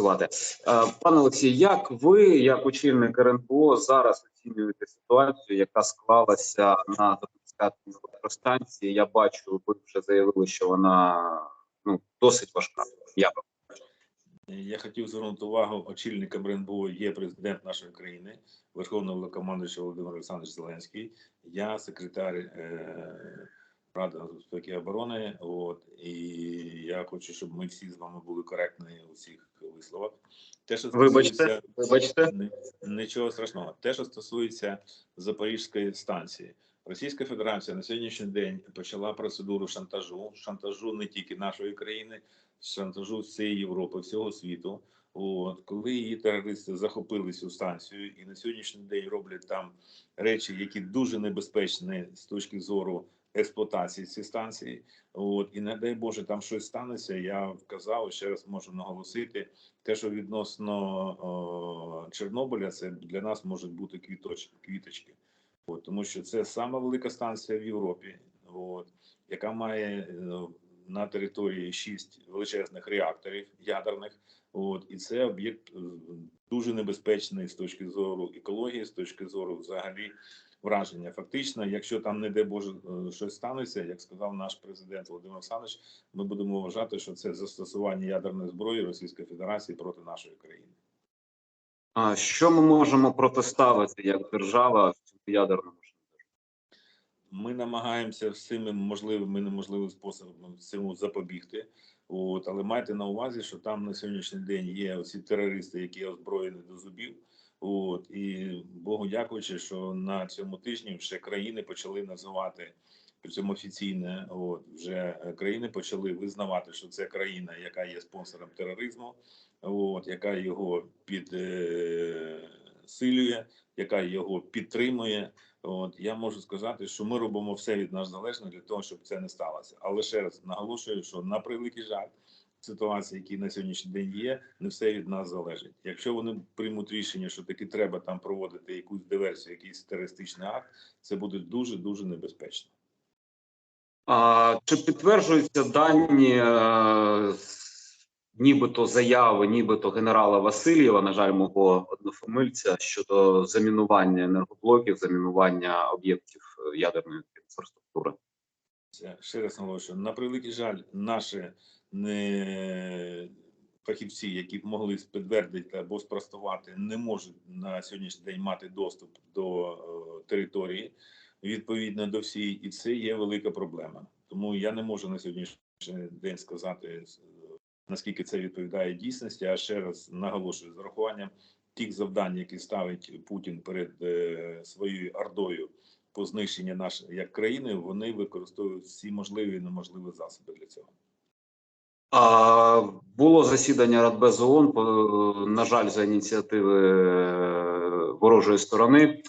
працювати. Е, Пане Олексій, як ви, як очільник РНБО, зараз оцінюєте ситуацію, яка склалася на Запорізькій електростанції? Я бачу, ви вже заявили, що вона ну досить важка. Я Я хотів звернути увагу очільником РНБО є президент нашої країни, Верховний Головнокомандуючий Володимир Олександрович Зеленський. Я секретар е, Ради безпеки і оборони. От і я хочу, щоб ми всі з вами були коректні у всіх висловах. Те, що Вибачте, вибачте. Нічого страшного. Те, що стосується Запорізької станції, Російська Федерація на сьогоднішній день почала процедуру шантажу, шантажу не тільки нашої країни, шантажу всієї Європи, всього світу. От коли її терористи захопили цю станцію, і на сьогоднішній день роблять там речі, які дуже небезпечні з точки зору експлуатації цієї станції. От і не дай Боже, там щось станеться. Я вказав ще раз можу наголосити. Те, що відносно о, Чорнобиля, це для нас можуть бути квіточ, квіточки, от, тому що це сама велика станція в Європі, от, яка має е, на території шість величезних реакторів ядерних. От, і це об'єкт е, дуже небезпечний з точки зору екології, з точки зору взагалі враження. Фактично, якщо там не де Боже е, щось станеться, як сказав наш президент Володимир Олександрович, ми будемо вважати, що це застосування ядерної зброї Російської Федерації проти нашої країни. А що ми можемо протиставити як держава ядерному Ми намагаємося всіми можливими і неможливими способами цьому запобігти. От, але майте на увазі, що там на сьогоднішній день є оці терористи, які озброєні до зубів. От і Богу дякуючи, що на цьому тижні ще країни почали називати причому офіційне. От вже е, країни почали визнавати, що це країна, яка є спонсором тероризму, от яка його підсилює, яка його підтримує. От я можу сказати, що ми робимо все від нас залежне для того, щоб це не сталося. Але ще раз наголошую, що на превеликий жаль, ситуації, які на сьогоднішній день є, не все від нас залежить. Якщо вони приймуть рішення, що таки треба там проводити якусь диверсію, якийсь терористичний акт, це буде дуже дуже небезпечно. А, чи підтверджуються дані, е, нібито заяви, нібито генерала Васильєва, на жаль, мого однофамильця щодо замінування енергоблоків, замінування об'єктів е, ядерної інфраструктури? Ще раз наголошую. На превеликий жаль, наші не фахівці, які б могли підтвердити або спростувати, не можуть на сьогоднішній день мати доступ до е, території відповідно до всієї, і це є велика проблема. Тому я не можу на сьогоднішній день сказати е, наскільки це відповідає дійсності. А ще раз наголошую з урахуванням тих завдань, які ставить Путін перед е, своєю ордою по знищенню нашої як країни, вони використовують всі можливі і неможливі засоби для цього. А, було засідання Радбезу ООН, на жаль, за ініціативи е, ворожої сторони.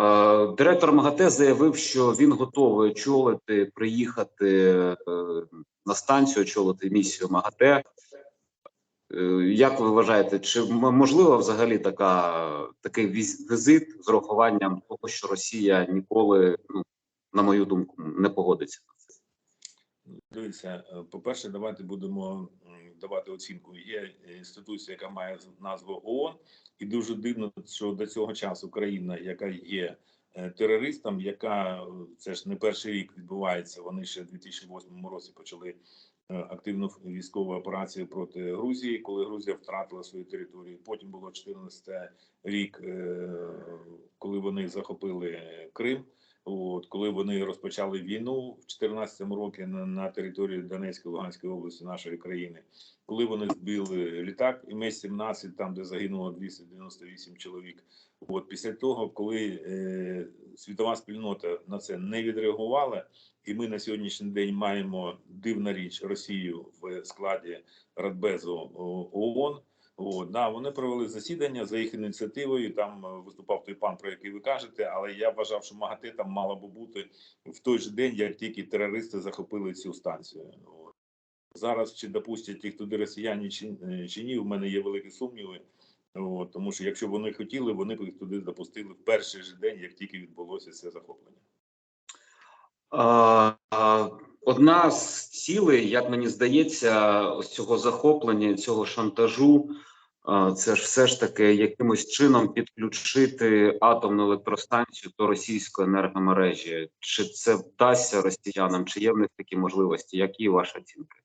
Е, Директор МАГАТЕ заявив, що він готовий очолити, приїхати е, на станцію, очолити місію МАГАТЕ. Е, Як ви вважаєте, чи можлива взагалі така такий віз- візит з урахуванням того, що Росія ніколи, ну на мою думку, не погодиться? Дивіться, е, по-перше, давайте будемо давати оцінку. Є інституція, яка має назву ООН, і дуже дивно, що до цього часу країна, яка є е, терористом, яка е, це ж не перший рік відбувається. Вони ще в 2008 році почали е, активну військову операцію проти Грузії, коли Грузія втратила свою територію. Потім було 14 рік, коли вони захопили Крим. От коли вони розпочали війну в 2014 році на, на території Донецької Луганської області нашої країни, коли вони збили літак МС-17, там де загинуло 298 чоловік. От після того, коли е, світова спільнота на це не відреагувала, і ми на сьогоднішній день маємо дивна річ Росію в складі Радбезу ООН. От, да, вони провели засідання за їх ініціативою. Там е, виступав той пан, про який ви кажете. Але я вважав, що МАГАТЕ там мало би бути в той же день, як тільки терористи захопили цю станцію. От. Зараз чи допустять їх туди росіяни чи, е, чи ні, у мене є великі сумніви. От, тому що якщо вони хотіли, вони б їх туди допустили в перший же день, як тільки відбулося це захоплення. А, одна з цілей, як мені здається, цього захоплення, цього шантажу, це ж все ж таки якимось чином підключити атомну електростанцію до російської енергомережі. Чи це вдасться росіянам? Чи є в них такі можливості? Які ваші оцінки?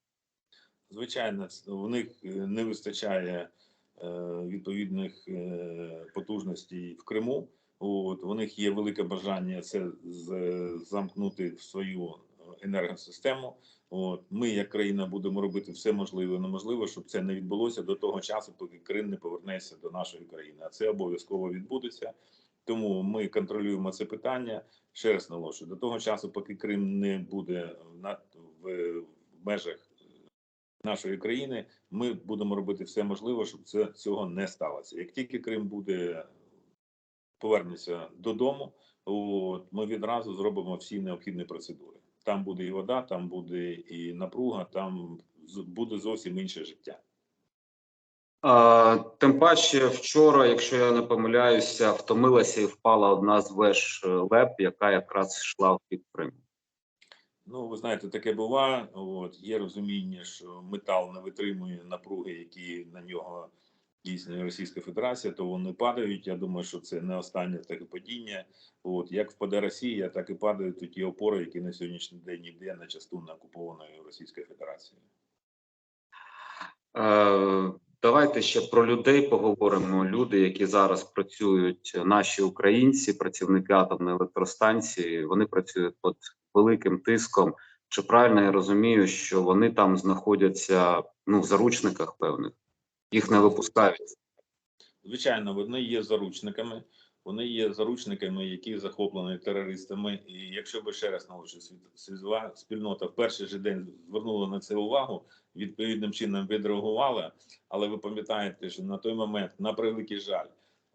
Звичайно, в них е, не вистачає е, відповідних е, потужностей в Криму. От у них є велике бажання це замкнути в свою енергосистему. От ми, як країна, будемо робити все можливе і неможливе, щоб це не відбулося до того часу, поки Крим не повернеться до нашої країни. А це обов'язково відбудеться. Тому ми контролюємо це питання. Ще раз наголошую, до того часу, поки Крим не буде в, в межах нашої країни, ми будемо робити все можливе, щоб це цього не сталося. Як тільки Крим буде повернеться додому, от, ми відразу зробимо всі необхідні процедури. Там буде і вода, там буде і напруга, там буде зовсім інше життя. А, тим паче, вчора, якщо я не помиляюся, втомилася і впала одна з веж е, ЛЕП, яка якраз йшла в бік Ну, ви знаєте, таке буває. От є розуміння, що метал не витримує напруги, які на нього дійснює Російська Федерація, то вони падають. Я думаю, що це не останнє таке падіння. От як впаде Росія, так і падають ті опори, які на сьогоднішній день йде на частину окупованої Російської Федерації. Е, Давайте ще про людей поговоримо. Люди, які зараз працюють, наші українці, працівники атомної електростанції, вони працюють під великим тиском. Чи правильно я розумію, що вони там знаходяться ну в заручниках певних, їх не випускають? Звичайно, вони є заручниками. Вони є заручниками, які захоплені терористами. І якщо би ще раз світ- світова спільнота в перший же день звернула на це увагу, відповідним чином відреагувала. Але ви пам'ятаєте, що на той момент, на превеликий жаль,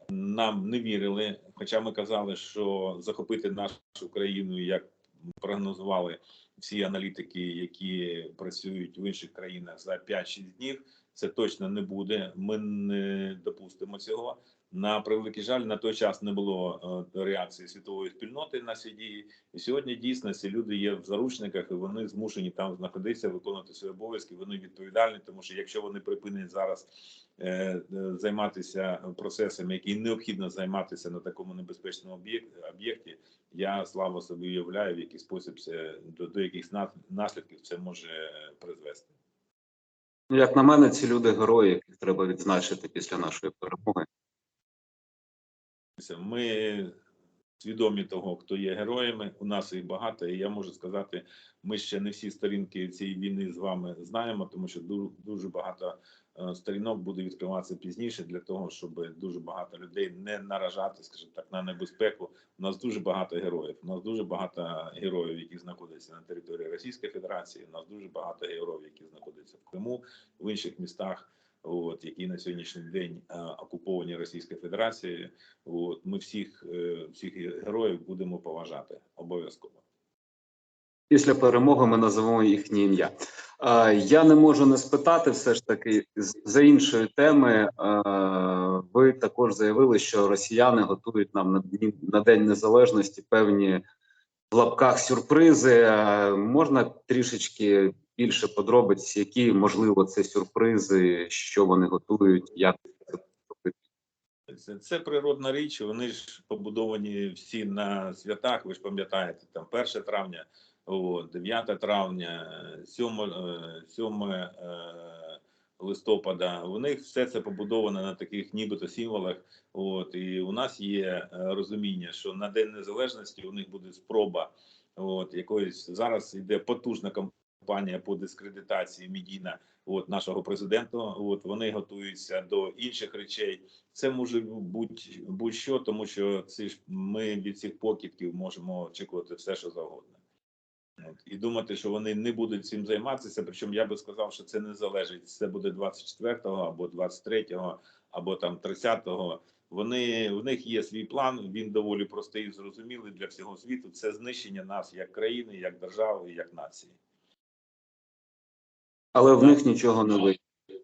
нам не вірили. Хоча ми казали, що захопити нашу країну, як прогнозували всі аналітики, які працюють в інших країнах за 5-6 днів, це точно не буде. Ми не допустимо цього. На превеликий жаль, на той час не було е, реакції світової спільноти на ці дії. І сьогодні дійсно ці люди є в заручниках, і вони змушені там знаходитися, виконувати свої обов'язки. Вони відповідальні, тому що якщо вони припинять зараз е, е, займатися процесами, які необхідно займатися на такому небезпечному об'єкті, я слава собі уявляю, в який спосіб це до, до яких наслідків це може призвести. Ну, Як на мене, ці люди герої, яких треба відзначити після нашої перемоги. Ми свідомі того, хто є героями. У нас їх багато, і я можу сказати, ми ще не всі сторінки цієї війни з вами знаємо, тому що ду- дуже багато е, сторінок буде відкриватися пізніше для того, щоб дуже багато людей не наражати, скажімо так, на небезпеку. У нас дуже багато героїв. У нас дуже багато героїв, які знаходяться на території Російської Федерації. У нас дуже багато героїв, які знаходяться в Криму, в інших містах. От які на сьогоднішній день е, окуповані Російською Федерацією. От ми всіх, е, всіх героїв будемо поважати обов'язково. Після перемоги ми назвемо їхнє ім'я. Е, Я не можу не спитати, все ж таки, за іншої теми. Ви також заявили, що росіяни готують нам на День Незалежності певні в лапках сюрпризи. Можна трішечки більше подробиць, які можливо це сюрпризи, що вони готують, як це? Це, природна річ. Вони ж побудовані всі на святах. Ви ж пам'ятаєте, там 1 травня, 9 травня, 7, е, 7 е, листопада. У них все це побудовано на таких нібито символах. От і у нас є е, розуміння, що на День Незалежності у них буде спроба. От якоїсь зараз йде потужна кампанія по дискредитації медійна от нашого президента. От вони готуються до інших речей. Це може бути будь-що, тому що ці ж ми від цих покидьків можемо очікувати все, що завгодно. От. І думати, що вони не будуть цим займатися. Причому я би сказав, що це не залежить. Це буде 24-го або 23-го, або там 30-го. Вони в них є свій план. Він доволі простий і зрозумілий для всього світу. Це знищення нас як країни, як держави, як нації. Але в них нічого не вийде.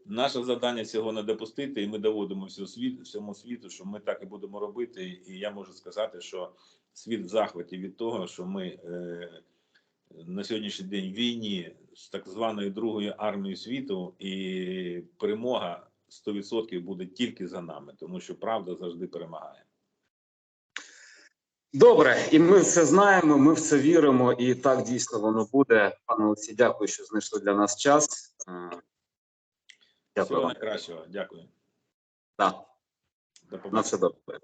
Наше завдання цього не допустити, і ми доводимо світ, всьому світу, що ми так і будемо робити. І я можу сказати, що світ в захваті від того, що ми е, на сьогоднішній день війні з так званою Другою армією світу, і перемога 100% буде тільки за нами, тому що правда завжди перемагає. Добре, і ми в це знаємо. Ми в це віримо, і так дійсно воно буде. Пане Олексій, дякую, що знайшли для нас час. Е, Дякую Всього найкращого. Дякую. Да, До на все добре.